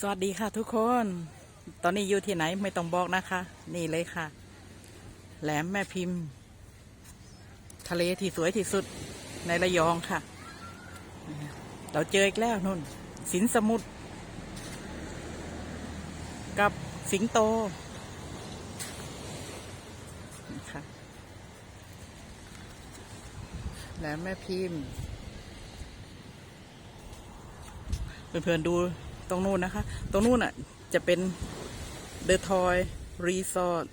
สวัสดีค่ะทุกคน ตอนนี้อยู่ที่ไหนไม่ต้องบอกนะคะ นี่เลยค่ะ แหลมแม่พิมพ์ ทะเลที่สวยที่สุดในระยองค่ะ เราเจออีกแล้วนุ่น สินสมุทรกับสิงโตค่ะแหลมแม่พิมพ์เพื่อนๆดู ตรงนู้นนะคะ ตรงนู้นอะจะเป็น The Toy Resort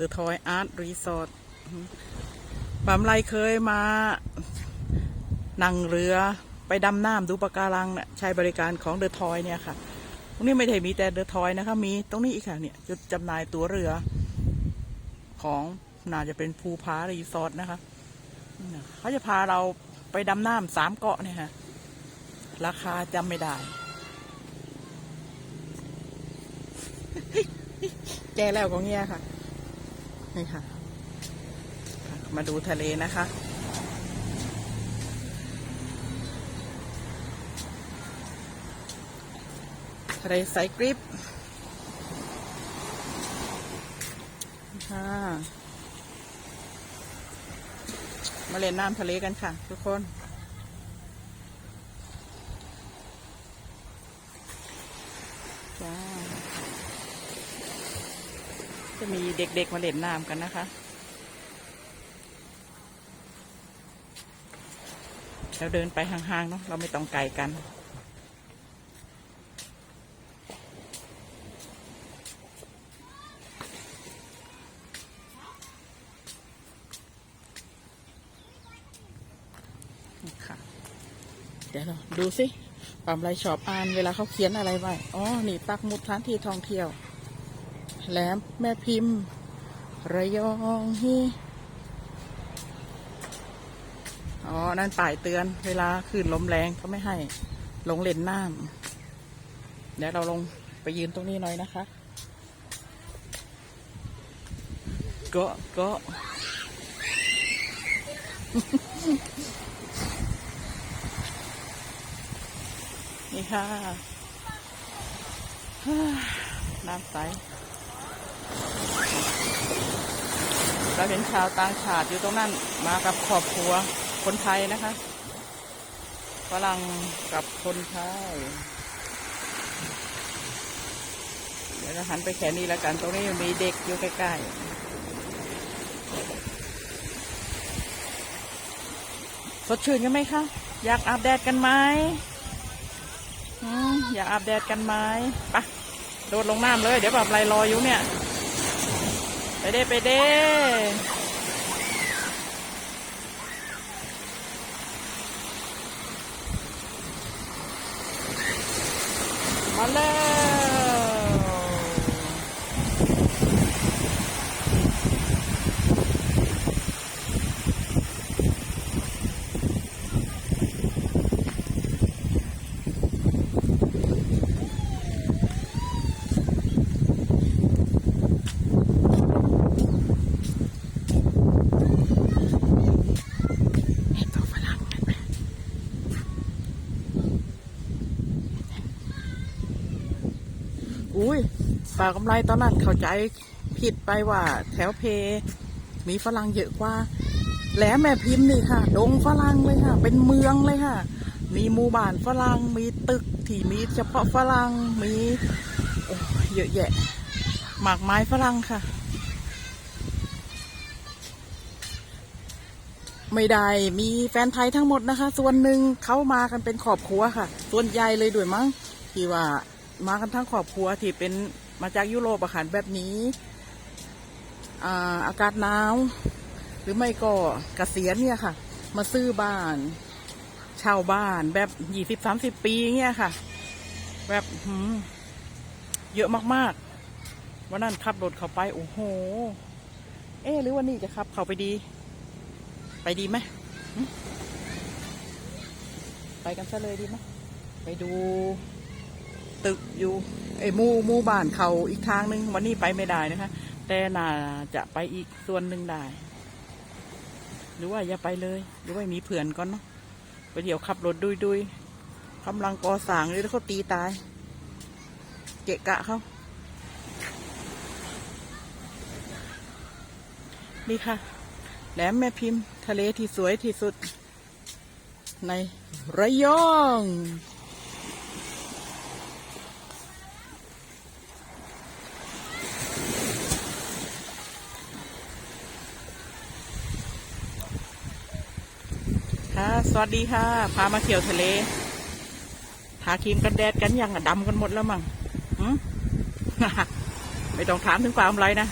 The Toy Art Resort ปามไรเคยมา นั่งเรือไปดำน้ำดูปะการังน่ะใช้บริการของ The Toy เนี่ยค่ะ ตรงนี้ไม่ได้มีแต่ The Toy นะคะ มีตรงนี้อีกค่ะเนี่ยจุดจำหน่ายตั๋วเรือ ของน่าจะเป็นภูพารีสอร์ทนะคะ เขาจะพาเราไปดำน้ำสามเกาะเนี่ยค่ะ ราคาจำไม่ได้ แกแล้วก็เงี้ยค่ะ นี่ค่ะ มาดูทะเลนะคะ ทะเลใสกริปค่ะมาเล่นน้ำทะเลกันค่ะ ทุกคน จ้า จะมีเด็กๆมาเล่นน้ำกันนะคะเราเดินไปห่างๆเนาะเราไม่ต้องไกลกันนี่ค่ะเดี๋ยวเราดูสิปั๊มไรชอบอ่านเวลาเขาเขียนอะไรไว้ อ๋อ นี่ปักหมุดสถานที่ท่องเที่ยว แหลมแม่พิมพ์ ระยองฮีอ๋อ นั่นป้ายเตือน เวลาคลื่นลมแรงเขาไม่ให้ ลงเล่นน้ำเดี๋ยวเราลงไปยืนตรงนี้หน่อยนะคะก็ก็นี่ค่ะ น้ำใส เราเห็นชาวต่างชาติอยู่ตรงนั้นมากับครอบครัวคนไทยนะคะฝรั่งกับคนไทยเดี๋ยวเราหันไปแค่นี้แล้วกัน ตรงนี้มีเด็กอยู่ใกล้ๆ สดชื่นกันไหมคะ อยากอาบแดดกันไหมอยากอาบแดดกันไหมไปะโดดลงน้ำเลย เดี๋ยวแบบไรรออยู่เนี่ย ไปเด้ไปเด้มาเลยเห็นตัวฝรั่งเห็นไหม อุ้ยปลากำไรตอนนั้นเข้าใจผิดไปว่า แถวเพ มีฝรั่งเยอะกว่า แหลมแม่พิมพ์นี่ค่ะ ดงฝรั่งเลยค่ะ เป็นเมืองเลยค่ะ มีหมู่บ้านฝรั่ง มีตึกที่มีเฉพาะฝรั่ง มีเยอะแยะ หมากไม้ฝรั่งค่ะ ไม่ได้ มีแฟนไทยทั้งหมดนะคะ ส่วนหนึ่งเขามากันเป็นครอบครัวค่ะ ส่วนใหญ่เลยด้วยมั้งที่ว่า มากันทั้งครอบครัวที่เป็นมาจากยุโรปอาหารแบบนี้อ่าอากาศหนาว หรือไม่ก็เกษียณเนี่ยค่ะ มาซื้อบ้านเช่าบ้านแบบยี่สิบสามสิบปีเงี้ยค่ะ แบบเยอะมากๆ วันนั้นขับรถเข้าไป โอ้โห เอ๊หรือวันนี้จะขับเข้าไปดี ไปดีไหมไปกันซะเลยดีไหมไปดู ตึกอยู่ไอ้มูหมูบ้านเขาอีกทางหนึ่งวันนี้ไปไม่ได้นะคะ แต่น่าจะไปอีกส่วนหนึ่งได้ หรือว่าอย่าไปเลย หรือว่ามีเผื่อนก่อนเนาะไปเดี๋ยวขับรถดุยดุยกำลังก่อสร้างเลยแล้วเขาตีตาย เกะกะเขานี่ค่ะ แหลมแม่พิมพ์ ทะเลที่สวยที่สุด ในระยอง ค่ะ สวัสดีค่ะ พามาเที่ยวทะเลทาครีมกันแดดกันยังดำกันหมดแล้วมั้งหืมไม่ต้องถามถึงความอะไรนะ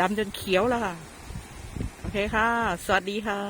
ดำจนเขียวแล้วค่ะ โอเคค่ะ สวัสดีค่ะ